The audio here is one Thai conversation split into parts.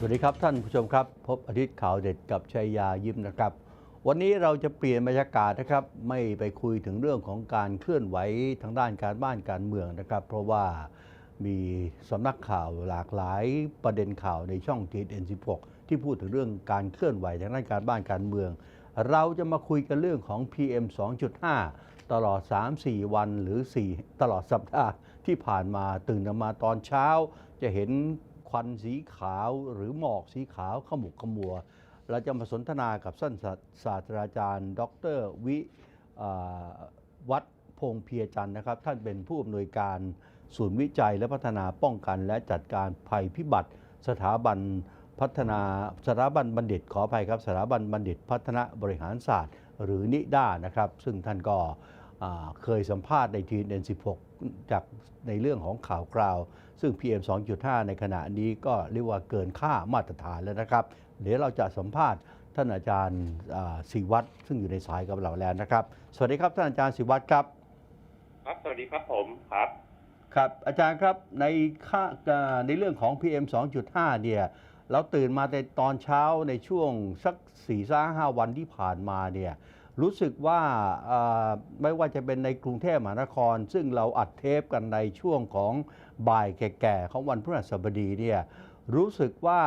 สวัสดีครับท่านผู้ชมครับ พบอาทิตย์ข่าวเด็ดกับชัยยายิ้มนะครับ วันนี้เราจะเปลี่ยนบรรยากาศนะครับ ไม่ไปคุยถึงเรื่องของการเคลื่อนไหวทางด้านการบ้านการเมืองนะครับ เพราะว่ามีสำนักข่าวหลากหลายประเด็นข่าวในช่องทีเอ็น16ที่พูดถึงเรื่องการเคลื่อนไหวทางด้านการบ้านการเมือง เราจะมาคุยกันเรื่องของ PM 2.5 ตลอด 3-4 วันหรือ 4 ตลอดสัปดาห์ที่ผ่านมาตื่นมาตอนเช้า จะเห็น ควันสีขาวหรือหมอกสีขาวขมุกขมัว เราจะมาสนทนากับท่านศาศาสตราจารย์ ดรวิอ่าวัดพงเพียจันทร์นะครับ ท่านเป็นผู้อำนวยการศูนย์วิจัยและพัฒนาป้องกันและจัดการภัยพิบัติ สถาบันพัฒนาสถาบันบัณฑิตขออภัยครับสถาบันบัณฑิตพัฒนาบริหารศาสตร์ หรือนิด้านะครับ ซึ่งท่านก็อ่าเคยสัมภาษณ์ในทีเอ็น16จากในเรื่องของข่าวคราว ซึ่ง PM 2.5 ในขณะนี้ก็เรียกว่าเกินค่ามาตรฐานแล้วนะครับ เดี๋ยวเราจะสัมภาษณ์ท่านอาจารย์อ่าศิวัตรซึ่งอยู่ในสายกับเราแล้วนะครับ สวัสดีครับท่านอาจารย์ศิวัตรครับ ครับ สวัสดีครับผมครับ ครับอาจารย์ครับในค่าเอ่อในเรื่องของ PM 2.5 เนี่ยเราตื่นมาในตอนเช้าในช่วงสัก4ี่ห้าวันที่ผ่านมาเนี่ยรู้สึกว่าเอ่อไม่ว่าจะเป็นในกรุงเทพมหานคร ซึ่งเราอัดเทปกันในช่วงของ บ่ายแก่ๆของวันพฤหัสบดีเนี่ยรู้สึกว่า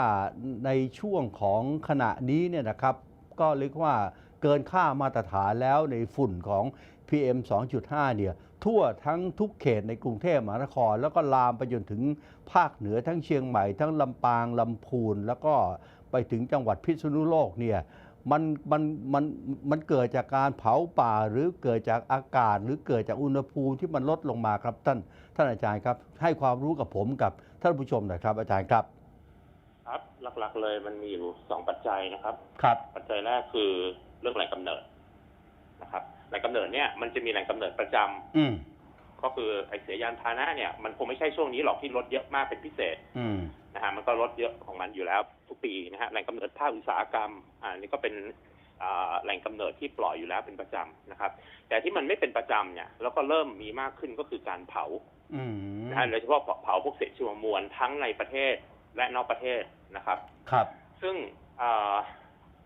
ในช่วงของขณะนี้เนี่ยนะครับ ก็เรียกว่าเกินค่ามาตรฐานแล้วในฝุ่นของ PM 2.5 เนี่ยทั่วทั้งทุกเขตในกรุงเทพมหานคร แล้วก็ลามไปจนถึงภาคเหนือทั้งเชียงใหม่ ทั้งลำปางลำพูน แล้วก็ไปถึงจังหวัดพิษณุโลกเนี่ย มันมันมันมันเกิดจากการเผาป่าหรือเกิดจากอากาศ หรือเกิดจากอุณหภูมิที่มันลดลงมาครับ ท่านท่านอาจารย์ครับ ให้ความรู้กับผมกับท่านผู้ชมหน่อยครับ อาจารย์ครับ ครับหลักๆเลยมันมีอยู่สองปัจจัยนะครับ ครับ ปัจจัยแรกคือเรื่องแหล่งกำเนิดนะครับแหล่งกำเนิดเนี่ยมันจะมีแหล่งกำเนิดประจำอืมก็คือไอเสียยานพาหนะเนี่ยมันคงไม่ใช่ช่วงนี้หรอกที่รถเยอะมากเป็นพิเศษ อืม นะฮะมันก็ลดเยอะของมันอยู่แล้วทุกปีนะฮะแหล่งกำเนิดภาคอุตสาหกรรมอ่านี่ก็เป็นอ่าแหล่งกำเนิดที่ปล่อยอยู่แล้วเป็นประจำนะครับ แต่ที่มันไม่เป็นประจำเนี่ยแล้วก็เริ่มมีมากขึ้นก็คือการเผาอืมนะฮะโดยเฉพาะเผาพวกเศษชีวมวลทั้งในประเทศและนอกประเทศนะครับ ครับ ซึ่งอา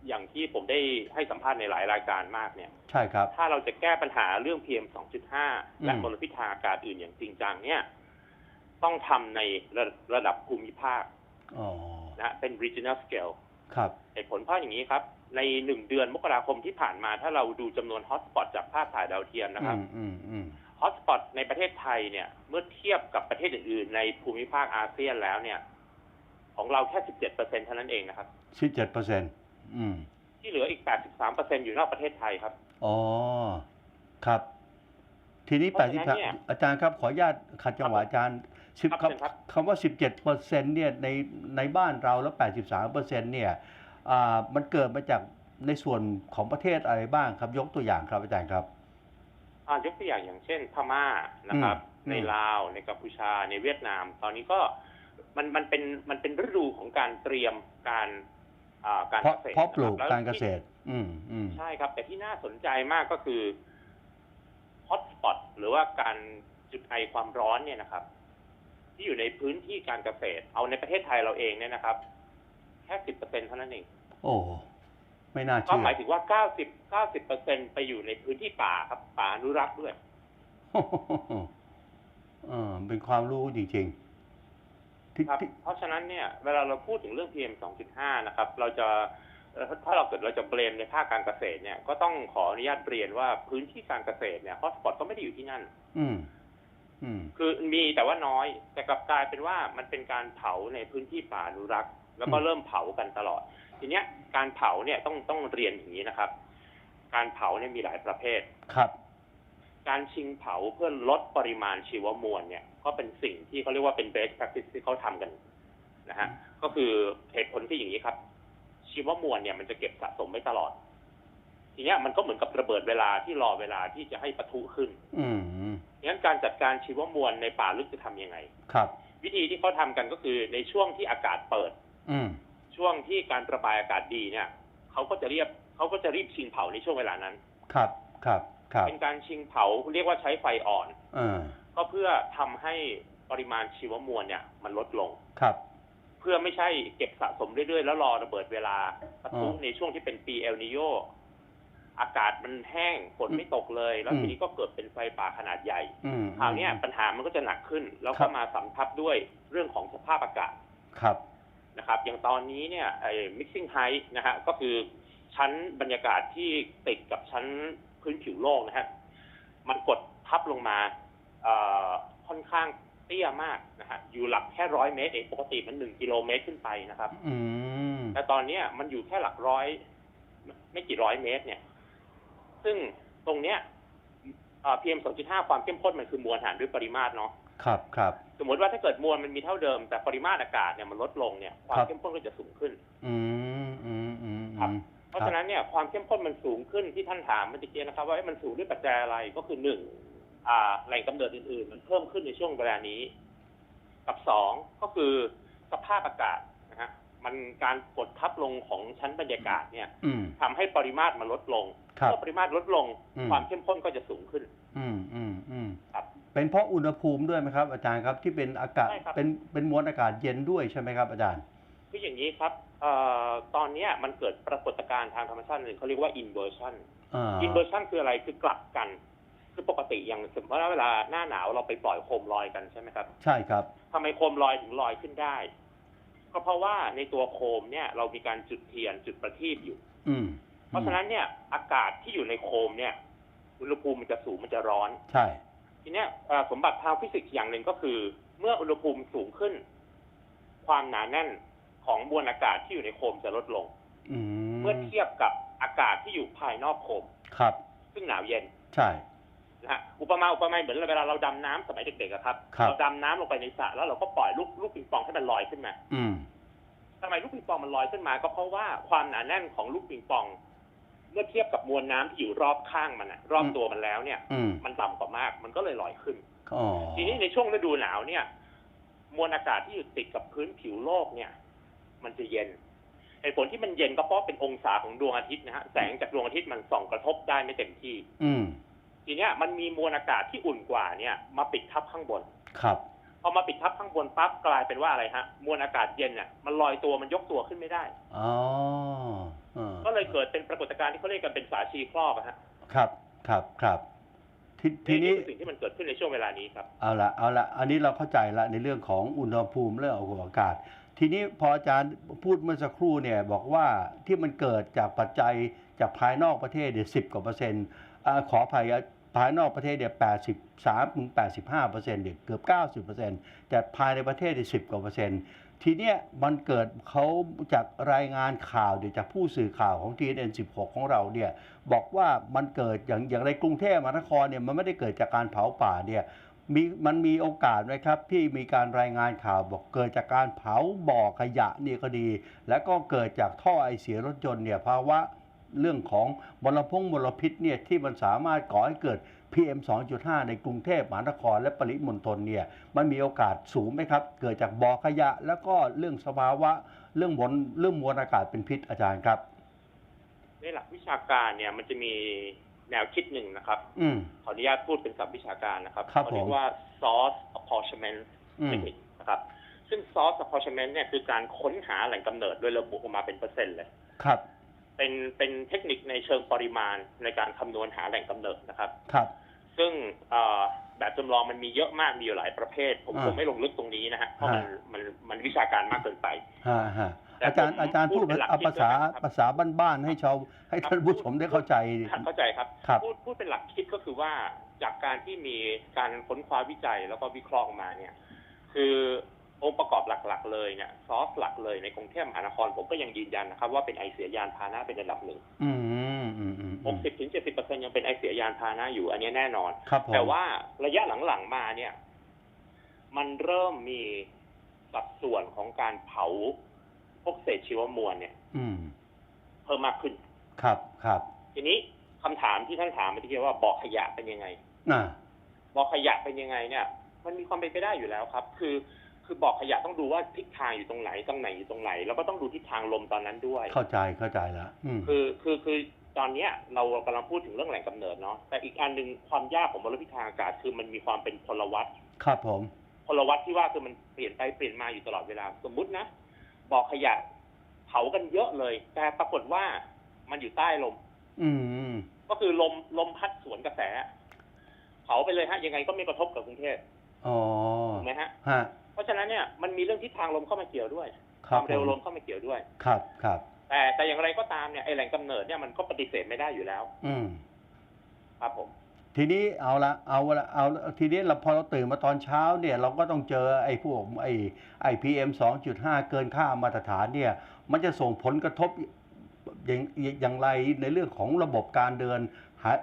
อย่างที่ผมได้ให้สัมภาษณ์ในหลายรายการมากเนี่ย ใช่ครับ ถ้าเราจะแก้ปัญหาเรื่อง PM 2.5 และอืมมลพิษทางอากาศอื่นอย่างจริงจังเนี่ย ต้องทำในระระดับภูมิภาคอ๋อนะฮะเป็น regional scale ครับเหตุผลเพราะอย่างนี้ครับ ในหนึ่งเดือนมกราคมที่ผ่านมาถ้าเราดูจำนวน hotspot จากภาพถ่ายดาวเทียมนะครับอืมอืมอืม hotspot ในประเทศไทยเนี่ย เมื่อเทียบกับประเทศอื่นๆ ในภูมิภาคอาเซียนแล้วเนี่ย ของเราแค่17เปอร์เซ็นเท่านั้นเองนะครับสิบเจ็ดเปอร์เซ็นต์อืมที่เหลืออีก83เปอร์เซ็นอยู่นอกประเทศไทยครับ อ๋อ ครับ ทีนี้เพแปราะดสิบฉะนั้นเนี่ยอาจารย์ครับขออนุญาตขัดจังหวะอาจารย์ สิบครับเชิญครับคำคำว่าสิบเจ็ดเปอร์เซ็นต์เนี่ยในในบ้านเราแล้วแปดสิบสามเปอร์เซ็นต์เนี่ยอ่ามันเกิดมาจากในส่วนของประเทศอะไรบ้างครับ ยกตัวอย่างครับอาจารย์ครับอ่ายกตัวอย่างอย่างเช่น พม่านะครับอืมในลาวในกัมพูชาในเวียดนาม ตอนนี้ก็มันมันเป็นมันเป็นฤดูของการเตรียมการอ่าการเพราะเกษตรเพราะปลูกนะครับการเกแล้วษตร อืมอืมที่ใช่ครับ แต่ที่น่าสนใจมากก็คือฮอตสปอตหรือว่าการจุดไอความร้อนเนี่ยนะครับ ที่อยู่ในพื้นที่การเกษตร เอาในประเทศไทยเราเองเนี่ยนะครับ แค่สิบเปอร์เซ็นเท่านั้นเอง โอ้ไม่น่าก็เชื่อหมายถึงว่าเก้าสิบเก้าสิบเปอร์เซ็นไปอยู่ในพื้นที่ป่าครับ ป่าอนุรักษ์ด้วยเออเป็นความรู้จริงๆที่ครับที่เพราะฉะนั้นเนี่ย เวลาเราพูดถึงเรื่อง PM 2.5 นะครับ เราจะเอ่อถ้าเราเกิดเราจะเบรมในภาคการเกษตรเนี่ยก็ต้องขออนุญาตเรียนว่าพื้นที่การเกษตรเนี่ยฮอตสปอตก็ไม่ได้อยู่ที่นั่น อืมอืม คือมีแต่ว่าน้อย แต่กลับกลายเป็นว่ามันเป็นการเผาในพื้นที่ป่าอนุรักษ์ แล้วก็อืมเริ่มเผากันตลอด ทีเนี้ยการเผาเนี่ยต้องต้องเรียนอย่างนี้นะครับ การเผาเนี่ยมีหลายประเภทครับ การชิงเผาเพื่อลดปริมาณชีวมวลเนี่ย ก็เป็นสิ่งที่เขาเรียกว่าเป็น best practice ที่เขาทำกันนะฮะก็คือเหตุผลที่อย่างนี้ครับ ชีวมวลเนี่ยมันจะเก็บสะสมไว้ตลอด ทีเนี้ยมันก็เหมือนกับระเบิดเวลาที่รอเวลาที่จะให้ปะทุขึ้น อืม งั้นการจัดการชีวมวลในป่าลึกจะทำยังไง ครับ วิธีที่เขาทำกันก็คือในช่วงที่อากาศเปิด อืมช่วงที่การระบายอากาศดีเนี่ยเขาก็จะเรียบเขาก็จะรีบชิงเผาในช่วงเวลานั้น ครับ ครับ ครับ เป็นการชิงเผาเรียกว่าใช้ไฟอ่อนเออก็เพื่อทำให้ปริมาณชีวมวลเนี่ย มันลดลง ครับ เพื่อไม่ใช่เก็บสะสมเรื่อยๆ แล้วรอระเบิดเวลาปะทุอ๋อในช่วงที่เป็นปีเอลนิโย อากาศมันแห้งฝนไม่ตกเลย แล้วอืมทีนี้ก็เกิดเป็นไฟป่าขนาดใหญ่อืมคราวเนี้ยปัญหามันก็จะหนักขึ้น แล้วครัก็บมาสัมทับด้วยเรื่องของสภาพอากาศครับนะครับ อย่างตอนนี้เนี่ยไอ้ mixing height นะฮะก็คือชั้นบรรยากาศที่ติดกับชั้นพื้นผิวโลกนะฮะมันกดทับลงมาเอ่อค่อนข้างเตี้ยมากนะฮะอยู่หลักแค่ร้อยเมตรเองปกติมันหนึ่งกิโลเมตรขึ้นไปนะครับอืมแต่ตอนเนี้ยมันอยู่แค่หลักร้อย ไม่กี่ร้อยเมตรเนี่ย ซึ่งตรงเนี้ยพีเอ็มสองจุดห้าความเข้มข้นมันคือมวลหารด้วยปริมาตรเนาะครับครับสมมติว่าถ้าเกิดมวลมันมีเท่าเดิม แต่ปริมาตรอากาศเนี่ยมันลดลงเนี่ยความครับเข้มข้นก็จะสูงขึ้น อืมอืมอืมครับอืมเพราะฉะนั้นเนี่ยความเข้มข้นมันสูงขึ้นที่ท่านถามเมื่อกี้นะครับ ว่าเอ๊ะมันสูงด้วยปัจจัยอะไรก็คือหนึ่งอ่าแหล่งกำเนิดอื่นๆ มันเพิ่มขึ้นในช่วงเวลานี้ กับสองก็คือสภาพอากาศนะฮะ มันการกดทับลงของชั้นบรรยากาศเนี่ยอืมทำให้ปริมาตรมันลดลงครับเมื่อปริมาตรลดลงอืมความเข้มข้นก็จะสูงขึ้น อืมอืมอืมครับเป็นเพราะอุณหภูมิด้วยไหมครับ อาจารย์ครับที่เป็นอากาศใช่ครับเป็นเป็นมวลอากาศเย็นด้วยใช่ไหมครับอาจารย์คืออย่างนี้ครับเอ่อตอนเนี้ยมันเกิดปรากฏการณ์ทางธรรมชาติหนึ่งเขาเรียกว่า inversion อ่า inversion คืออะไรคือกลับกัน คือปกติอย่างสมมติว่าเวลาหน้าหนาวเราไปปล่อยโคมลอยกันใช่ไหมครับ ใช่ครับทำไมโคมลอยถึงลอยขึ้นได้ ก็เพราะว่าในตัวโคมเนี่ยเรามีการจุดเทียนจุดประทีปอยู่ อืม เพราะฉะนั้นเนี่ยอากาศที่อยู่ในโคมเนี่ย อุณหภูมิมันจะสูงมันจะร้อน ใช่ ทีเนี้ยเอ่อสมบัติทางฟิสิกส์อย่างหนึ่งก็คือ เมื่ออุณหภูมิสูงขึ้น ความหนาแน่นของมวลอากาศที่อยู่ในโคมจะลดลงอืมเมื่อเทียบกับอากาศที่อยู่ภายนอกโคม ครับ ซึ่งหนาวเย็น ใช่ นะฮะอุปมาอุปไมยเหมือนเวลาเราดำน้ำสมัยเด็กๆอะครับครับ เราดำน้ำลงไปในสระแล้วเราก็ปล่อยลูกลูกปิงปองให้มันลอยขึ้นมาอืม ทำไมลูกปิงปองมันลอยขึ้นมา ก็เพราะว่าความหนาแน่นของลูกปิงปอง เมื่อเทียบกับมวลน้ำที่อยู่รอบข้างมันอะรอบอืม ตัวมันแล้วเนี่ย อืมมันต่ำกว่ามากมันก็เลยลอยขึ้น อ๋อทีนี้ในช่วงฤดูหนาวเนี่ย มวลอากาศที่อยู่ติดกับพื้นผิวโลกเนี่ย มันจะเย็นเหตุผลที่มันเย็นก็เพราะเป็นองศาของดวงอาทิตย์นะฮะแสงจากดวงอาทิตย์มันส่องกระทบได้ไม่เต็มที่ อืม ทีเนี้ยมันมีมวลอากาศที่อุ่นกว่าเนี่ยมาปิดทับข้างบน ครับพอมาปิดทับข้างบนปั๊บกลายเป็นว่าอะไรฮะมวลอากาศเย็นเนี่ยมันลอยตัวมันยกตัวขึ้นไม่ได้อ๋ออ่าก็เลยเกิดเป็นปรากฏการณ์ที่เขาเรียกกันเป็นฝาชีครอบอะฮะครับครับครับทีทีนี้คือสิ่งที่มันเกิดขึ้นในช่วงเวลานี้ครับเอาละเอาละอันนี้เราเข้าใจละในเรื่องของอุณหภูมิเรื่องของอากาศ ทีนี้พออาจารย์พูดเมื่อสักครู่เนี่ยบอกว่าที่มันเกิดจากปัจจัยจากภายนอกประเทศเนี่ยสิกว่าเปอร์เซ็นต์อาขออภัย ภายนอกประเทศเนี่ยแปดสิบสามถึงแปดสิบห้าเปอร์เซ็นต์เนี่ยเกือบเก้าสิบเปอร์เซ็นต์แต่ภายในประเทศเนี่ยสิบกว่าเปอร์เซ็นต์ทีเนี้ยมันเกิดเขาจากรายงานข่าวเดี๋ยวจากผู้สื่อข่าวของ TNN 16 ของเราเนี่ยบอกว่ามันเกิดอย่างอย่างในกรุงเทพมหานครเนี่ยมันไม่ได้เกิดจากการเผาป่าเนี่ยมีมันมีโอกาสไหมครับที่มีการรายงานข่าวบอกเกิดจากการเผาบ่อขยะเนี่ยก็ดี แล้วก็เกิดจากท่อไอเสียรถยนต์เนี่ยภาวะ เรื่องของมลพงมลพิษเนี่ยที่มันสามารถก่อให้เกิด PM 2.5 ในกรุงเทพมหานครและปริมณฑลเนี่ยมันมีโอกาสสูงไหมครับ เกิดจากบ่อขยะ แล้วก็เรื่องสภาวะเรื่องมลเรื่องมวลอากาศเป็นพิษอาจารย์ครับ ในหลักวิชาการเนี่ยมันจะมีแนวคิดหนึ่งนะครับอืมขออนุญาตพูดเป็นศัพท์วิชาการนะครับครับเขาเรียผกมว่า source apportionment อืม technique นะครับ ซึ่ง source apportionment เนี่ยคือการค้นหาแหล่งกำเนิดโดยระบุออกมาเป็นเปอร์เซ็นต์เลย ครับ เป็นเป็นเทคนิคในเชิงปริมาณในการคำนวณหาแหล่งกำเนิดนะครับ ครับ ซึ่งเอ่อแบบจำลองมันมีเยอะมากมีอยู่หลายประเภท ผมอ่าคงไม่ลงลึกตรงนี้นะฮะเพราะมันฮะมันมันวิชาการมากเกินไปฮะฮะแต่อาจารย์ผมอาจารย์พูพูดดเป็นหลักเอาภาษาคิดด้วยนะครับภาษาบ้านๆให้ชาวให้ท่านผู้ชมได้เข้าใจเข้าใจครับครับพูดพูดเป็นหลักคิดก็คือว่าจากการที่มีการค้นคว้าวิจัยแล้วก็วิเคราะห์ออกมาเนี่ย คือ องค์ประกอบหลักๆ เลยเนี่ยซอสหลักเลยในกรุงเทพมหานครผมก็ยังยืนยันนะครับว่าเป็นไอเสียยานพาหนะเป็นระดับหนึ่งอืมอืมอืมอืม60ถึง70เปอร์เซ็นยังเป็นไอเสียยานพาหนะอยู่อันนี้แน่นอนครับผมแต่ว่าระยะหลังๆมาเนี่ย มันเริ่มมีสัดส่วนของการเผาพวกเศษชีวมวลเนี่ยอืมเพิ่มมากขึ้น ครับครับ ทีนี้คำถามที่ท่านถามเมื่อกี้ว่าบ่อขยะเป็นยังไงอ่าบ่อขยะเป็นยังไงเนี่ย มันมีความเป็นไปได้อยู่แล้วครับ คือ คือบ่อขยะต้องดูว่าทิศทางอยู่ตรงไหนตำแหน่งอยู่ตรงไหน แล้วก็ต้องดูทิศทางลมตอนนั้นด้วย เข้าใจเข้าใจแล้วอืมคือคือคือตอนเนี้ยเรากำลังพูดถึงเรื่องแหล่งกำเนิดเนาะแต่อีกอันหนึ่งความยากของมลพิษทางอากาศคือมันมีความเป็นพลวัตครับผมพลวัตที่ว่าคือมันเปลี่ยนไปเปลี่ยนมาอยู่ตลอดเวลาสมมุตินะบ่อขยะเผากันเยอะเลย แต่ปรากฏว่ามันอยู่ใต้ลม อืมก็คือลมลมพัดสวนกระแสเผาไปเลยฮะ ยังไงก็ไม่กระทบกับกรุงเทพอ๋อถูกไหมฮะฮะ มันมีเรื่องทิศทางลมเข้ามาเกี่ยวด้วยคครับวามเร็วผมลมเข้ามาเกี่ยวด้วย ครับครับ แต่แต่อย่างไรก็ตามเนี่ยไอแหล่งกำเนิดเนี่ยมันก็ปฏิเสธไม่ได้อยู่แล้ว อืมครับผม ทีนี้เอาละเอาละเอาละทีนี้เราพอเราตื่นมาตอนเช้าเนี่ย เราก็ต้องเจอไอ้พวกไอ้ไอ้พีเอ็มสองจุดห้าเกินค่ามาตรฐานเนี่ย มันจะส่งผลกระทบอย่างอย่างไรในเรื่องของระบบการเดินหาย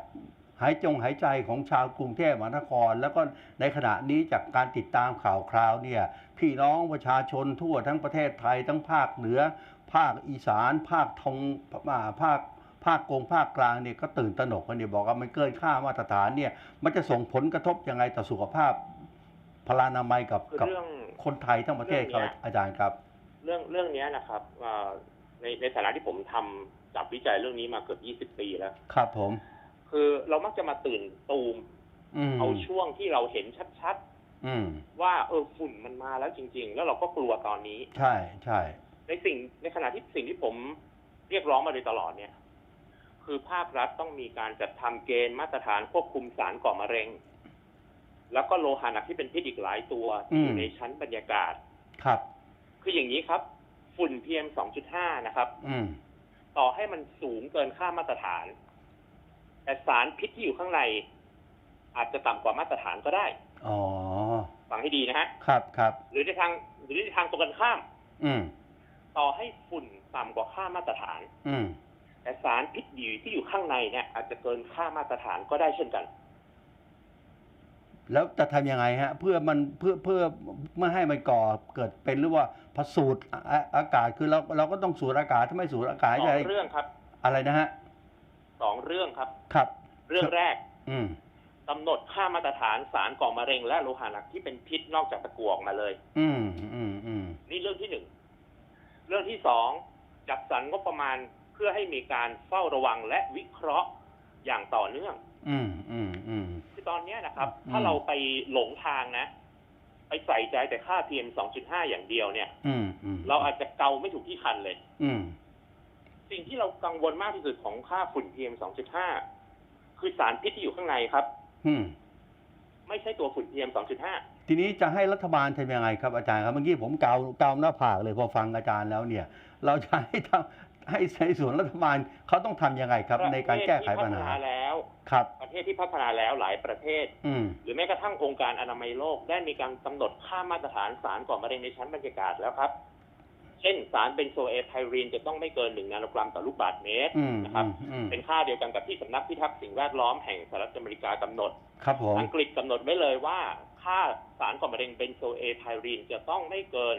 หายจงหายใจของชาวกรุงเทพมหานคร แล้วก็ในขณะนี้จากการติดตามข่าวคราวเนี่ยพี่น้องประชาชนทั่วทั้งประเทศไทยทั้งภาคเหนือ ภาคอีสาน ภาคทงอ่าภาคภาคกลางภาคกลางเนี่ยก็ตื่นตระหนกกันเนี่ยบอกว่ามันเกินค่ามาตรฐานเนี่ยมันจะส่งผลกระทบยังไงต่อสุขภาพพลานามัยกับคือกับเรื่องคนไทยทั้งประเทศครับเรื่องเนี้ยอาจารย์ครับ เรื่องเรื่องเนี้ยนะครับเอ่อในในฐานะที่ผมทำจับวิจัยเรื่องนี้มาเกือบ 20 ปีแล้ว ครับผม คือเรามักจะมาตื่นตูมอืมเอาช่วงที่เราเห็นชัดอืมๆว่าเออฝุ่นมันมาแล้วจริง ๆ แล้วเราก็กลัวตอนนี้ ใช่ใช่ในสิ่งในขณะที่สิ่งที่ผมเรียกร้องมาโดยตลอดเนี่ย คือภาครัฐต้องมีการจัดทำเกณฑ์มาตรฐานควบคุมสารก่อมะเร็ง แล้วก็โลหะหนักที่เป็นพิษอีกหลายตัวที่อยู่ในชั้นบรรยากาศ ครับ คืออย่างนี้ครับ ฝุ่น PM 2.5นะครับอืมต่อให้มันสูงเกินค่ามาตรฐาน แต่สารพิษที่อยู่ข้างใน อาจจะต่ำกว่ามาตรฐานก็ได้ อ๋อ ฟังให้ดีนะฮะ ครับครับ หรือในทางหรือในทางตรงกันข้าม อืม ต่อให้ฝุ่นต่ำกว่าค่ามาตรฐาน อืม แต่สารพิษอยู่ที่อยู่ข้างในเนี่ย อาจจะเกินค่ามาตรฐานก็ได้เช่นกัน แล้วจะทำยังไงฮะ เพื่อมันเพื่อเพื่อไม่ให้มันก่อเกิดเป็นหรือว่าพอสูดอะอากาศคือเราเราก็ต้องสูดอากาศถ้าไม่สูดอากาศสอจะงเรื่องครับ อะไรนะฮะ สองเรื่องครับ ครับ เรื่องแรกอืมกำหนดค่ามาตรฐานสารก่อมะเร็ง และโลหะหนักที่เป็นพิษนอกจากตะกั่วออกมาเลย อืมอืมอืมนี่เรื่องที่หนึ่งเรื่องที่สองจัดสรรงบประมาณเพื่อให้มีการเฝ้าระวังและวิเคราะห์อย่างต่อเนื่องอืมอืมอืมคือตอนเนี้ยนะครับอืมถ้าเราไปหลงทางนะ ไปใส่ใจแต่ค่า PM 2.5 อย่างเดียวเนี่ย อืมอืมเราอาจจะเกาไม่ถูกที่คันเลย อืม สิ่งที่เรากังวลมากที่สุดของค่าฝุ่น PM 2.5 คือสารพิษที่อยู่ข้างในครับ อืม ไม่ใช่ตัวฝุ่น PM 2.5 ทีนี้จะให้รัฐบาลทำยังไงครับอาจารย์ครับ เมื่อกี้ผมเกาเกาหน้าผากเลยพอฟังอาจารย์แล้วเนี่ย เราจะให้ทำให้ในส่วนรัฐบาลเขาต้องทำยังไงครับ ในการแก้ไขปัญหาประเทศที่พัฒนาแล้ว ครับ ประเทศที่พัฒนาแล้วหลายประเทศ อืม หรือแม้กระทั่งองค์การอนามัยโลกได้มีการกำหนดค่ามาตรฐานสารก่อมะเร็งในชั้นบรรยากาศแล้วครับ เช่นสารเบนโซเอไทรีนจะต้องไม่เกิน1นาโนกรัมต่อลูกบาศก์เมตรอืมนะครับอืมเป็นค่าเดียวกันกับที่สำนักพิทักษ์สิ่งแวดล้อมแห่งสหรัฐอเมริกากำหนด ครับผมอังกฤษกำหนดไว้เลยว่า ค่าสารก่อมะเร็งเบนโซเอไทรีนจะต้องไม่เกิน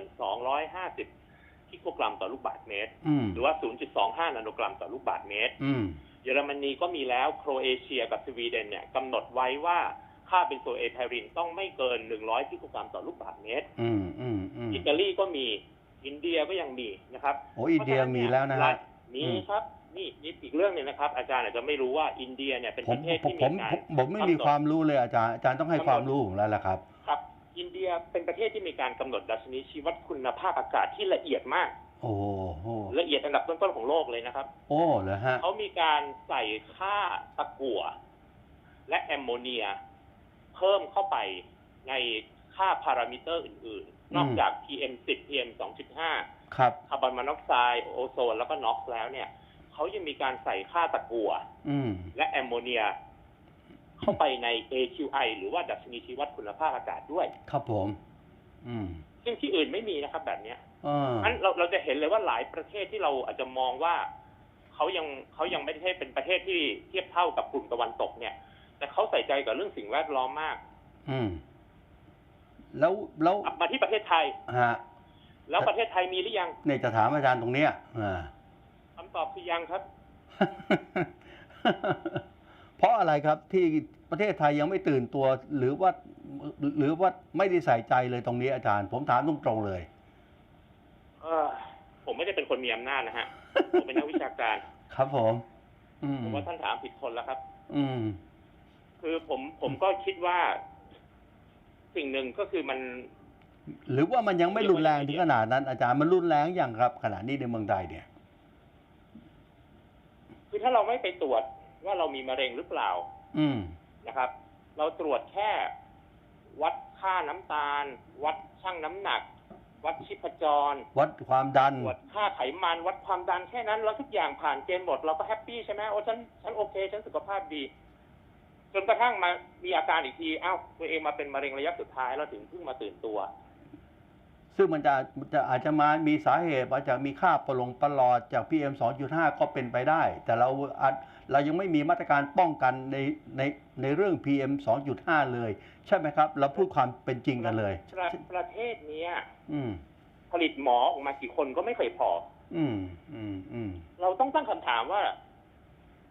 250พิโครกรัมต่อลูกบาศก์เมตรอืมหรือว่า 0.25 นาโนกรัมต่อลูกบาศก์เมตรอืมเยอรมนีก็มีแล้วโครเอเชียกับสวีเดนเนี่ยกำหนดไว้ว่าค่าเบนโซเอไทรินต้องไม่เกิน 100 พิโครกรัมต่อลูกบาศก์เมตรอืมอืมอืมอิตาลีก็มี อินเดียก็ยังมีนะครับโอ้อินเดียมีแล้วนะฮะมีอืมครับนี่นี่อีกเรื่องหนึงนะครับ อาจารย์อาจจะไม่รู้ว่าอินเดียเนี่ยเป็นผปมระเทศผมที่ผมีมการผมผมไม่มีความรู้เลยอาจารย์อาจารย์ต้องให้ความรู้ผมแล้วล่ะครับ ครับ อินเดียเป็นประเทศที่มีการกำหนดดัชนีชีวัดคุณภาพอากาศที่ละเอียดมาก โอ้โหละเอียดอันดับต้นๆของโลกเลยนะครับ โอ้เหรอฮะเขามีการใส่ค่าตะกั่วและแอมโมเนีย เพิ่มเข้าไปในค่าพารามิเตอร์อื่นอืมๆ นอกจาก PM10 PM 2.5ครับคาร์บอนมอนอกไซด์โอโซนแล้วก็น็อกซ์แล้วเนี่ยเขายังมีการใส่ค่าตะกั่วอืมและแอมโมเนีย เข้าไปใน AQI หรือว่าดัชนีชีวัดคุณภาพอากาศด้วย ครับผมอืมซึ่งที่อื่นไม่มีนะครับ แบบเนี้ยอ่าอันเราเราจะเห็นเลยว่าหลายประเทศที่เราอาจจะมองว่าเขายังเขายังไม่ได้เป็นประเทศที่เทียบเท่ากับกลุ่มตะวันตกเนี่ย แต่เขาใส่ใจกับเรื่องสิ่งแวดล้อมมาก อืม แล้วแล้วกลับมาที่ประเทศไทยฮะแล้วประเทศไทยมีหรือยังเนี่ยจะถามอาจารย์ตรงเนี้ยอ่าคำตอบคือยังครับ เพราะอะไรครับที่ประเทศไทยยังไม่ตื่นตัว หรือว่า หรือว่าไม่ได้ใส่ใจเลยตรงนี้อาจารย์ ผมถามตรงๆเลยเออผมไม่ได้เป็นคนมีอำนาจนะฮะผมเป็นนักวิชาการ ครับผมอืมผมว่าท่านถามผิดคนแล้วครับ อืม คือผมผมก็คิดว่า สิ่งหนึ่งก็คือมัน หรือว่ามันยังไม่รุนแรงถึงขนาดนั้น อาจารย์มันรุนแรงอย่างครับขนาดนี้ในเมืองไทยเนี่ย คือถ้าเราไม่ไปตรวจว่าเรามีมะเร็งหรือเปล่า อืมนะครับ เราตรวจแค่วัดค่าน้ำตาล วัดชั่งน้ำหนัก วัดชีพจร วัดความดัน ตรวจค่าไขมันวัดความดันแค่นั้น แล้วทุกอย่างผ่านเกณฑ์หมดเราก็แฮปปี้ใช่ไหมโอ้ฉันฉันโอเค ฉันสุขภาพดี จนกระทั่งมามีอาการอีกทีอ้าวตัวเองมาเป็นมะเร็งระยะสุดท้ายแล้วถึงเพิ่งมาตื่นตัว ซึ่งมันจะจะอาจจะมามีสาเหตุมาจากมีค่าประหลงประหลอดจาก PM 2.5ก็เป็นไปได้ แต่เราอาจเรายังไม่มีมาตรการป้องกันในในในเรื่อง PM 2.5 เลย ใช่ไหมครับ เราพูดความเป็นจริงกันเลย ประประเทศเนี้ยอืม ผลิตหมอออกมากี่คนก็ไม่เคยพอ อืม อืมอืมเราต้องตั้งคำถามว่า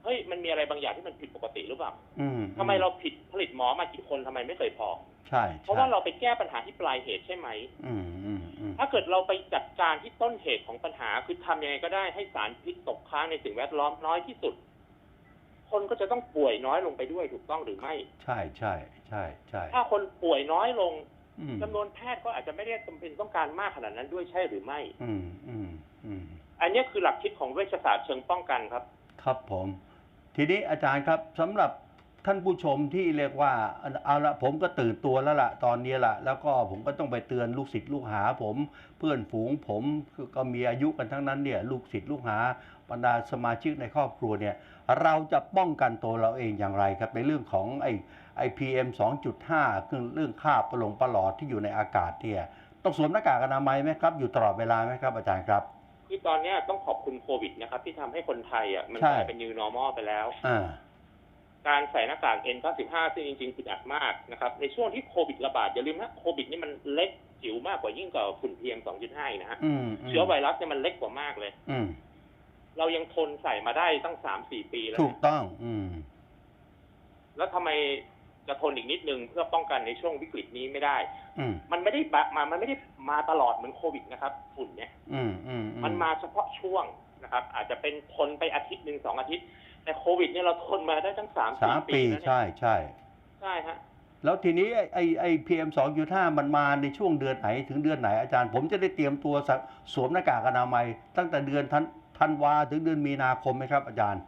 เฮ้ยมันมีอะไรบางอย่างที่มันผิดปกติหรือเปล่าอืมทำไมเราผิดผลิตหมอมากี่คนทำไมไม่เคยพอ ใช่ เพราะว่าเราไปแก้ปัญหาที่ปลายเหตุใช่ไหมอืมอืมอืมถ้าเกิดเราไปจัดการที่ต้นเหตุของปัญหาคือทำยังไงก็ได้ให้สารพิษตกค้างในสิ่งแวดล้อมน้อยที่สุด คนก็จะต้องป่วยน้อยลงไปด้วยถูกต้องหรือไม่ ใช่ใช่ใช่ใช่ถ้าคนป่วยน้อยลงอืมจำนวนแพทย์ก็อาจจะไม่ได้จำเป็นต้องการมากขนาดนั้นด้วยใช่หรือไม่ อืมอืมอืมอันนี้คือหลักคิดของเวชศาสตร์เชิงป้องกันครับ ครับผม ทีนี้อาจารย์ครับสำหรับท่านผู้ชมที่เรียกว่าเอาละผมก็ตื่นตัวแล้วล่ะตอนนี้ละแล้วก็ผมก็ต้องไปเตือนลูกศิษย์ลูกหาผม เพื่อนฝูงผมก็มีอายุกันทั้งนั้นเนี่ยลูกศิษย์ลูกหาบรรดาสมาชิกในครอบครัวเนี่ยเราจะป้องกันตัวเราเองอย่างไรครับ ในเรื่องของไอไอพีเอ็มสองจุดห้าคือเรื่องค่าประหลงประหลอดที่อยู่ในอากาศเนี่ยต้องสวมหน้ากากอนามัยไหมครับ อยู่ตลอดเวลาไหมครับอาจารย์ครับ คือตอนเนี้ยต้องขอบคุณโควิดนะครับ ที่ทำให้คนไทยอะมันใช่กลายเป็น new normal ไปแล้วอ่าการใส่หน้ากาก N95 ซึ่งจริงๆผิดอัดมากนะครับ ในช่วงที่โควิดระบาด อย่าลืมนะโควิดนี่มันเล็กจิ๋วมากกว่ายิ่งกว่าฝุ่น PM 2.5อีกนะฮะอืมมเชื้อไวรัสเนี่ยมันเล็กกว่ามากเลยอืมเรายังทนใส่มาได้ตั้งสามสี่ปีแล้ว ถูกนะต้อง อืม แล้วทำไม จะทนอีกนิดนึงเพื่อป้องกันในช่วงวิกฤตนี้ไม่ได้อืมมันไม่ได้มามา มันไม่ได้มาตลอดเหมือนโควิดนะครับ ฝุ่นเนี่ยอืมอืมอืมันมาเฉพาะช่วงนะครับ อาจจะเป็นทนไปอาทิตย์หนึ่งสองอาทิตย์ แต่โควิดเนี่ยเราทนมาได้ตั้งสามสามปีปีแล้วเนี่ยใช่ใช่ใช่ฮะแล้วทีนี้ไอ้ไอ้ไอ้พีเอ็มสองจุดห้ามันมาในช่วงเดือนไหนถึงเดือนไหนอาจารย์ ผมจะได้เตรียมตัวสะสวมหน้ากากอนามัย ตั้งแต่เดือนธันธันวาถึงเดือนมีนาคมไหมครับอาจารย์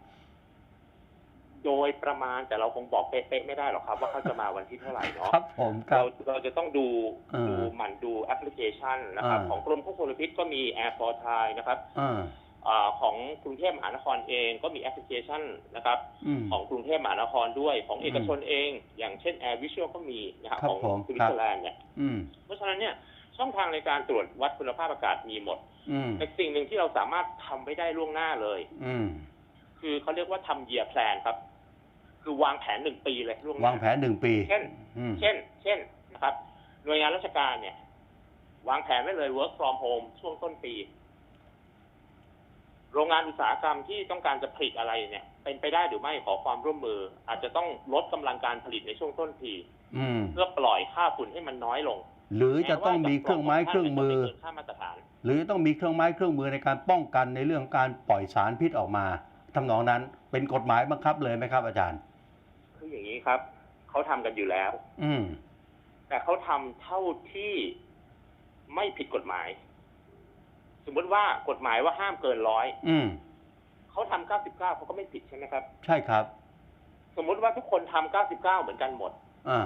โดยประมาณแต่เราคงบอกเป๊ะๆไม่ได้หรอกครับ ว่าเขาจะมาวันที่เท่าไหร่เนาะครับผมครัเราบ เราจะต้องดูเออดูหมั่นดูแอปพลิเคชันนะครับ อ่า ของกรมควบคุมมลพิษก็มี Air for Thai นะครับอ่าอาของกรุงเทพมหานครเองก็มีแอปพลิเคชันนะครับ อืม ของกรุงเทพมหานครด้วย ของเอกชนเอง อย่างเช่น Air Visual ก็มีนะครับครับของผม สวิตครับเซอร์แลนด์เนี่ยอืมเพราะฉะนั้นเนี่ยช่องทางในการตรวจวัดคุณภาพอากาศมีหมด อืมแต่สิ่งหนึ่งที่เราสามารถทำไม่ได้ล่วงหน้าเลย อืมคือเขาเรียกว่าทำ year plan ครับ คือวางแผนหนึ่งปีเลยล่วงหน้วางแผนหนึ่งปี เช่น อืม เช่น เช่นนะครับ หน่วยงานราชการเนี่ย วางแผนไว้เลย work from home ช่วงต้นปี โรงงานอุตสาหกรรมที่ต้องการจะผลิตอะไรเนี่ย เป็นไปได้หรือไม่ขอความร่วมมือ อาจจะต้องลดกำลังการผลิตในช่วงต้นปี อืม เพื่อปล่อยค่าฝุ่นให้มันน้อยลงหรือจะต้องมีเครื่องไม้เครื่องมือ แว่าจะปล่ยค่ามาตรฐาน หรือต้องมีเครื่องไม้เครื่องมือในการป้องกันในเรื่องการปล่อยสารพิษออกมาทำนองนั้นเป็นกฎหมายบังคับเลยไหมครับอาจารย์ คืออย่างนี้ครับเขาทำกันอยู่แล้ว อืม แต่เขาทำเท่าที่ไม่ผิดกฎหมาย สมมติว่ากฎหมายว่าห้ามเกินร้อยอืมเขาทำ99เขาก็ไม่ผิดใช่ไหมครับ ใช่ครับ สมมุติว่าทุกคนทำ99เหมือนกันหมดอ่า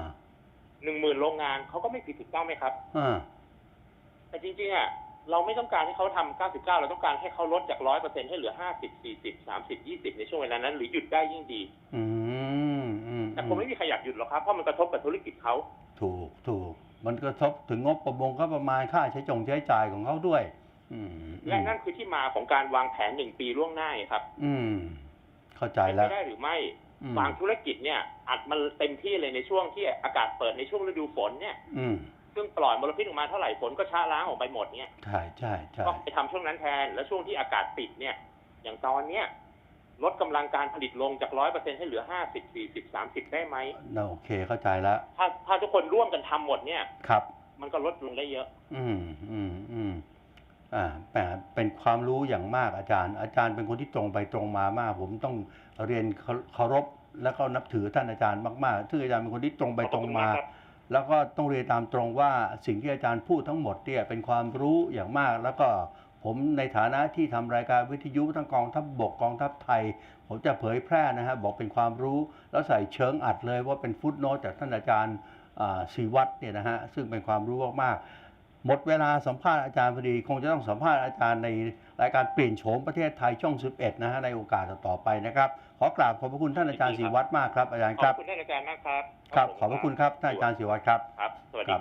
หนึ่งหมื่นโรงงานเขาก็ไม่ผิดถูกต้องไหมครับอ่าแต่จริงๆอะเราไม่ต้องการให้เขาทำ99เราต้องการให้เขาลดจากร้อยเปอร์เซ็นให้เหลือ50 40 30 20ในช่วงเวลานั้น หรือหยุดได้ยิ่งดี อืมอืม แต่คงไม่มีใครอยากหยุดหรอกครับ เพราะมันกระทบกับธุรกิจเขาถูกถูกมันกระทบถึงงบประมงก็ประมาณค่าใช้จงใช้จ่ายของเขาด้วย อืมและนั่นคือที่มาของการวางแผนหนึ่งปีล่วงหน้าไงครับ อืม เข้าใจเป็นแล้ไปวได้หรือไม่อืมบางธุรกิจเนี่ยอัดมันเต็มที่เลยในช่วงที่อากาศเปิดในช่วงฤดูฝนเนี่ย อืมซึ่งปล่อยมลพิษออกมาเท่าไหร่ฝนก็ช้าล้างออกไปหมดเนี่ยใช่ใช่ใช่ก็ไปทำช่วงนั้นแทนแล้วช่วงที่อากาศปิดเนี่ย อย่างตอนเนี้ย ลดกำลังการผลิตลงจากร้อยเปอร์เซ็นให้เหลือห้าสิบสี่สิบสามสิบได้ไหมน่าโอเคเข้าใจแล้วถ้าถ้าทุกคนร่วมกันทำหมดเนี่ยครับ มันก็ลดลงได้เยอะ อืมอืมอืมอ่าแหมเป็นความรู้อย่างมากอาจารย์ อาจารย์เป็นคนที่ตรงไปตรงมามาก ผมต้องเรียนเคารพแล้วก็นับถือท่านอาจารย์มากๆซึ่งอาจารย์เป็นคนที่ตรงไปตรงมาขอบคุณมากครับแล้วก็ต้องเรียนตามตรงว่าสิ่งที่อาจารย์พูดทั้งหมดเนี่ยเป็นความรู้อย่างมากแล้วก็ ผมในฐานะที่ทำรายการวิทยุทั้งกองทัพบบกกองทัพไทย ผมจะเผยแพร่นะฮะบอกเป็นความรู้แล้วใส่เชิงอัดเลยว่าเป็นฟุตโนตจากท่านอาจารย์อ่าศรีวัตรเนี่ยนะฮะซึ่งเป็นความรู้มากๆหมดเวลาสัมภาษณ์อาจารย์พอดี คงจะต้องสัมภาษณ์อาจารย์ในรายการเปลี่ยนโฉมประเทศไทยช่อง 11 นะฮะในโอกาสต่อๆไปนะครับขอกราบขอบพระคุณท่านอาจารย์ศรีวัตรมากครับอาจารย์ขคอรับบคุณท่านอาจารย์มากครับครับผมขอบพระคุณครับท่านอาจารย์ศรีวัตรครับครับสวัสดีครับ